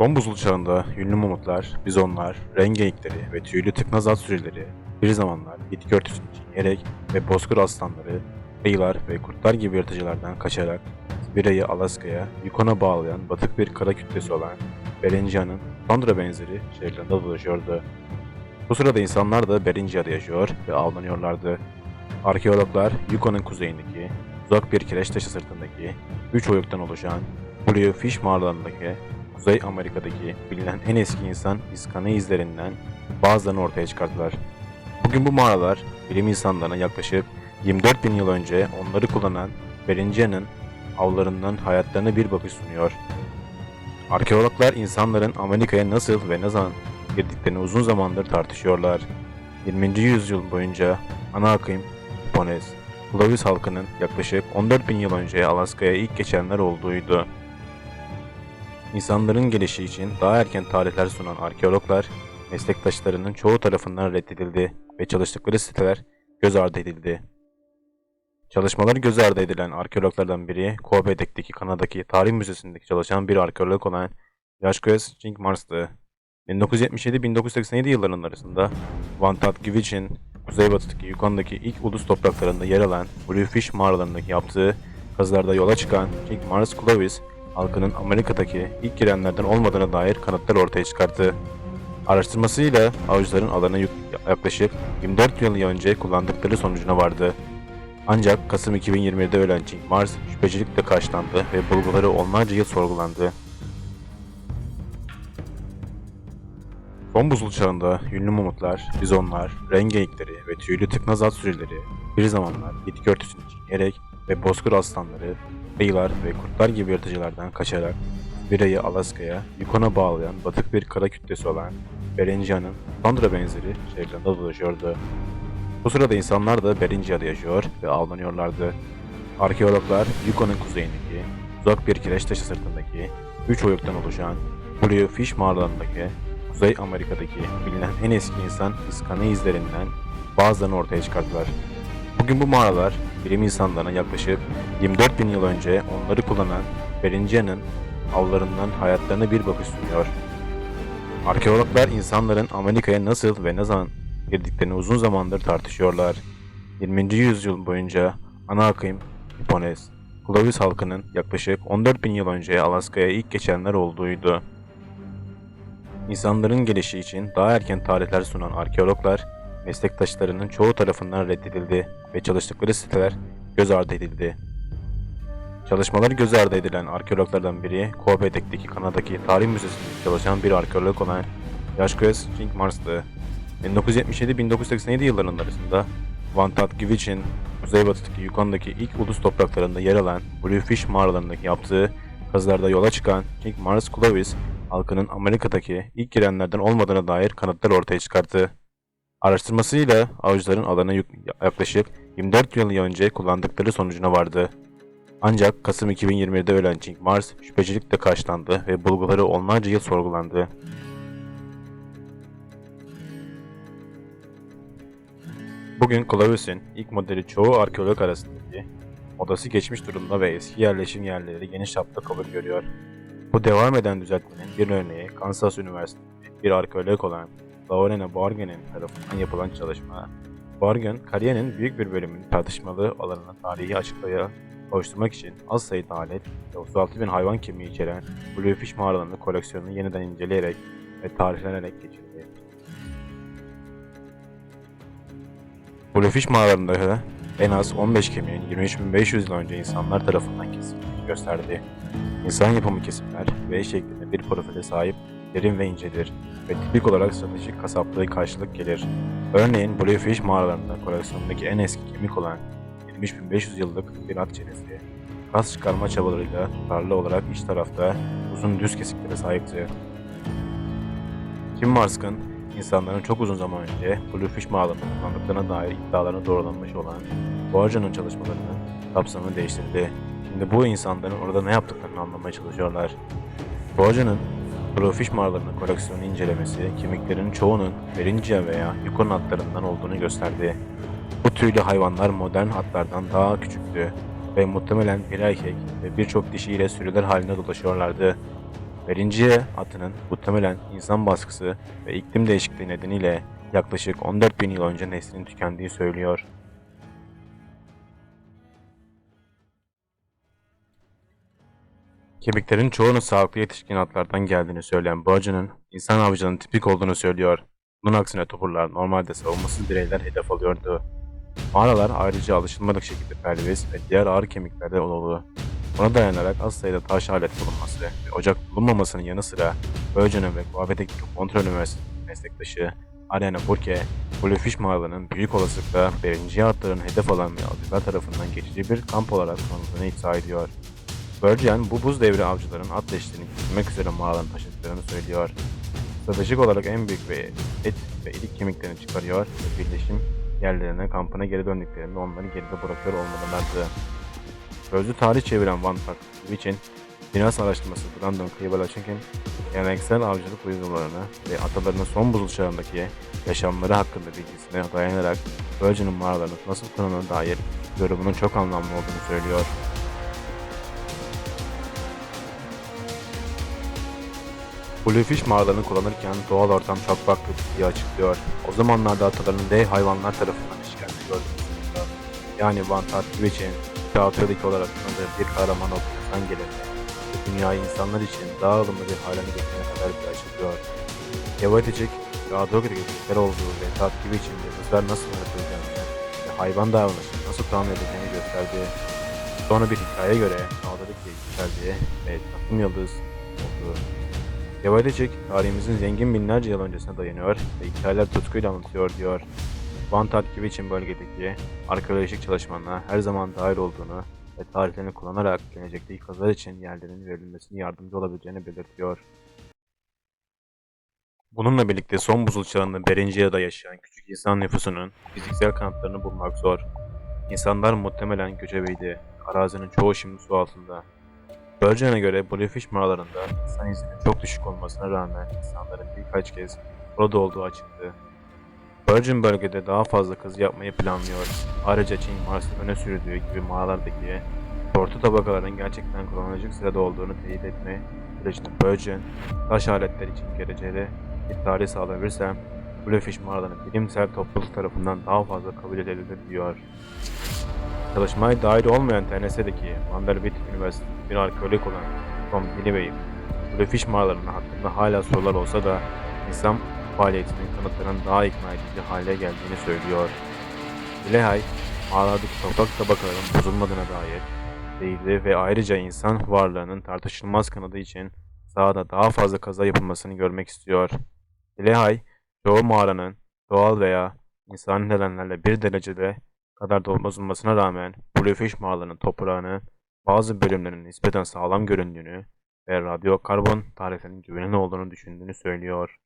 Son buzul çağında ünlü mamutlar, bizonlar, rengeyikleri ve tüylü tıknaz at sürüleri bir zamanlar bitki örtüsünü çiğneyerek ve bozkır aslanları, ayılar ve kurtlar gibi yırtıcılardan kaçarak Sibirya'yı Alaska'ya, Yukon'a bağlayan batık bir kara kütlesi olan Beringia'nın Londra benzeri şehirlerinde dolaşıyordu. Bu sırada insanlar da Beringia'da yaşıyor ve avlanıyorlardı. Arkeologlar Yukon'un kuzeyindeki, uzak bir kireç taşı sırtındaki, üç oyuktan oluşan Blue Fish mağaralarındaki Kuzey Amerika'daki bilinen en eski insan iskane izlerinden bazılarını ortaya çıkarttılar. Bugün bu mağaralar bilim insanlarına yaklaşık 24 bin yıl önce onları kullanan Beringia'nın avlarından hayatlarına bir bakış sunuyor. Arkeologlar insanların Amerika'ya nasıl ve ne zaman girdiklerini uzun zamandır tartışıyorlar. 20. yüzyıl boyunca ana akım Hipones, Clovis halkının yaklaşık 14 bin yıl önce Alaska'ya ilk geçenler olduğuydu. İnsanların gelişi için daha erken tarihler sunan arkeologlar, meslektaşlarının çoğu tarafından reddedildi ve çalıştıkları siteler göz ardı edildi. Çalışmaları göz ardı edilen arkeologlardan biri, Quebec'teki Kanada'daki Tarih Müzesi'ndeki çalışan bir arkeolog olan Yashquez Jinkmars'tı. 1977-1987 yıllarının arasında Vantat Givic'in kuzeybatıdaki Yukon'daki ilk ulus topraklarında yer alan Bluefish mağaralarındaki yaptığı kazılarda yola çıkan Jinkmars Clovis, halkının Amerika'daki ilk girenlerden olmadığına dair kanıtlar ortaya çıkarttı. Araştırmasıyla avcıların alana yaklaşık 24 yıl önce kullandıkları sonucuna vardı. Ancak Kasım 2020'de ölen Jink Mars şüphecilikle karşılandı ve bulguları onlarca yıl sorgulandı. Son buzul çağında ünlü mamutlar, bizonlar, rengeyikleri ve tüylü tıknaz at sürüleri bir zamanlar bitki örtüsünü çiğneyerek ve bozkır aslanları, ayılar ve kurtlar gibi yırtıcılardan kaçarak Sibirya'yı Alaska'ya, Yukon'a bağlayan batık bir kara kütlesi olan Beringia'nın Londra benzeri şehirlerinde dolaşıyordu. Bu sırada insanlar da Beringia'da yaşıyor ve avlanıyorlardı. Arkeologlar Yukon'un kuzeyindeki, uzak bir kireç taşı sırtındaki, üç oyuktan oluşan Blue Fish mağaralarındaki, Kuzey Amerika'daki bilinen en eski insan iskane izlerinden bazılarını ortaya çıkarttılar. Bugün bu mağaralar bilim insanlarına yaklaşık 24 bin yıl önce onları kullanan Beringia'nın avlarından hayatlarına bir bakış sunuyor. Arkeologlar insanların Amerika'ya nasıl ve ne zaman girdiklerini uzun zamandır tartışıyorlar. 20. yüzyıl boyunca ana akım Hipones, Clovis halkının yaklaşık 14 bin yıl önce Alaska'ya ilk geçenler olduğuydu. İnsanların gelişi için daha erken tarihler sunan arkeologlar, meslektaşlarının çoğu tarafından reddedildi ve çalıştıkları siteler göz ardı edildi. Çalışmaları göz ardı edilen arkeologlardan biri, Quebec'teki Kanada'daki Tarih Müzesi'nde çalışan bir arkeolog olan Yashquez Jinkmars'tı. 1977-1987 yıllarının arasında Vantat Givic'in kuzeybatıdaki Yukon'daki ilk ulus topraklarında yer alan Bluefish mağaralarındaki yaptığı kazılarda yola çıkan King Mars Clovis, halkının Amerika'daki ilk girenlerden olmadığına dair kanıtlar ortaya çıkarttı. Araştırmasıyla avcıların alana yaklaşık 24 yıl önce kullandıkları sonucuna vardı. Ancak Kasım 2020'de ölen King Mars şüphecilikle karşılandı ve bulguları onlarca yıl sorgulandı. Bugün Clavis'in ilk modeli çoğu arkeolog arasındaki modası geçmiş durumda ve eski yerleşim yerleri geniş çapta kabul görüyor. Bu devam eden düzeltmenin bir örneği Kansas Üniversitesi'nde bir arkeolog olan Laurena Borgen'in tarafından yapılan çalışma. Borgen, kariyerin büyük bir bölümünü tartışmalı alanına tarihi açıklaya oluşturmak için az sayıda alet ve 36 bin hayvan kemiği içeren Bluefish mağaralarının koleksiyonunu yeniden inceleyerek ve tarihlenerek geçirdi. Bluefish mağaralarında en az 15 kemiğin 23.500 yıl önce insanlar tarafından kesildiğini gösterdi. İnsan yapımı kesimler V şeklinde bir profile sahip derin ve incedir ve tipik olarak stratejik kasaplığı karşılık gelir. Örneğin Bluefish mağaralarında koleksiyondaki en eski kemik olan 73.500 yıllık bir at çenesi, kas çıkarma çabalarıyla tutarlı olarak iç tarafta uzun düz kesiklere sahipti. Kim Marsk'ın insanların çok uzun zaman önce Bluefish mağaralarını kullandıklarına dair iddialarına doğrulanmış olan Borja'nın çalışmalarının kapsamını değiştirdi. Şimdi bu insanların orada ne yaptıklarını anlamaya çalışıyorlar. Borja'nın Bluefish mağaralarının koleksiyonu incelemesi kemiklerin çoğunun Beringia veya Yukon atlarından olduğunu gösterdi. Bu tüylü hayvanlar modern atlardan daha küçüktü ve muhtemelen bir erkek ve birçok dişiyle sürüler halinde dolaşıyorlardı. Berinciye atının muhtemelen insan baskısı ve iklim değişikliği nedeniyle yaklaşık 14 bin yıl önce neslinin tükendiği söylüyor. Kemiklerin çoğunun sağlıklı yetişkin atlardan geldiğini söyleyen Burgeon'un insan avcının tipik olduğunu söylüyor. Bunun aksine toporlar normalde savunmasız bireyler hedef alıyordu. Mağaralar ayrıca alışılmadık şekilde pelvis ve diğer ağır kemiklerde dolu. Buna dayanarak az sayıda taş alet bulunması ve ocak bulunmamasının yanı sıra Burgeon'un ve Guave'deki kontrol üniversitesi meslektaşı Ariana Burke, Bluefish mağaralarının büyük olasılıkla birinci atların hedef alan ve tarafından geçici bir kamp olarak kullanıldığını iddia ediyor. Burgeon bu buz devri avcıların at leşlerini getirmek üzere mağaradan taşıdıklarını söylüyor. Stratejik olarak en büyük ve et ve ilik kemiklerini çıkarıyor ve birleşim yerlerine kampına geri döndüklerinde onları geride bırakıyor olmalılardı. Sözlü tarih çeviren Van Taktiği için Finans araştırması Brandon Kıyıbalachik'in geleneksel avcılık uygularını ve atalarının son buzul çağındaki yaşamları hakkında bilgisine dayanarak Virgin'in mağaralarının nasıl kurulduğuna dair yorumunun çok anlamlı olduğunu söylüyor. Bluefish mağaralarını kullanırken doğal ortam çok farklı diye açıklıyor. O zamanlarda atalarının dev hayvanlar tarafından işkence gördüğünü Yani Van için Teatrodaki olarak tanıdığı bir kahraman noktasından gelir. Dünyayı insanlar için daha ılımlı bir hale getirene kadar bir açıklıyor. Yavaticik, Teatrodaki geçişler olduğu ve Tarkiv için yıldızlar nasıl yaratılacağını ve hayvan davranışını nasıl tahmin edileceğini gösterdi. Sonra bir hikaye göre Teatrodaki yükseldiği ve takım yıldız olduğu Yavalecek, tarihimizin zengin binlerce yıl öncesine dayanıyor ve hikayeler tutkuyla anlatıyor diyor. Van için bölgedeki arkeolojik çalışmalarına her zaman dahil olduğunu ve tarihlerini kullanarak gelecekte kazılar için yerlerin verilmesine yardımcı olabileceğini belirtiyor. Bununla birlikte son buzul çağında Berincea'da yaşayan küçük insan nüfusunun fiziksel kanıtlarını bulmak zor. İnsanlar muhtemelen göçebeydi. Arazinin çoğu şimdi su altında. Virgin'e göre Bluefish mağaralarında insan izinin çok düşük olmasına rağmen insanların birkaç kez burada olduğu açıktı. Virgin bölgede daha fazla kazı yapmayı planlıyor. Ayrıca Çin Mars'ın öne sürdüğü gibi mağaralardaki tortu tabakaların gerçekten kronolojik sırada olduğunu teyit etme sürecinde Virgin, taş aletler için geleceğe bir tarih sağlayabilirsem Bluefish mağaralarının bilimsel topluluk tarafından daha fazla kabul edilebilir diyor. Çalışmaya dahil olmayan TNS'deki Vanderbilt Üniversitesi bir arkeolog olan Tom Millibey, Bluefish mağaralarının hakkında hala sorular olsa da insan faaliyetinin kanıtlarının daha ikna edici hale geldiğini söylüyor. Lehay, mağaradaki toprak tabakaların bozulmadığına dair değildi ve ayrıca insan varlığının tartışılmaz kanadı için sahada daha fazla kaza yapılmasını görmek istiyor. Lehay, çoğu mağaranın doğal veya insani nedenlerle bir derecede kadar da bozulmasına rağmen Bluefish mağaralarının toprağının bazı bölümlerinin nispeten sağlam göründüğünü ve radyokarbon tariflerinin güvenilir olduğunu düşündüğünü söylüyor.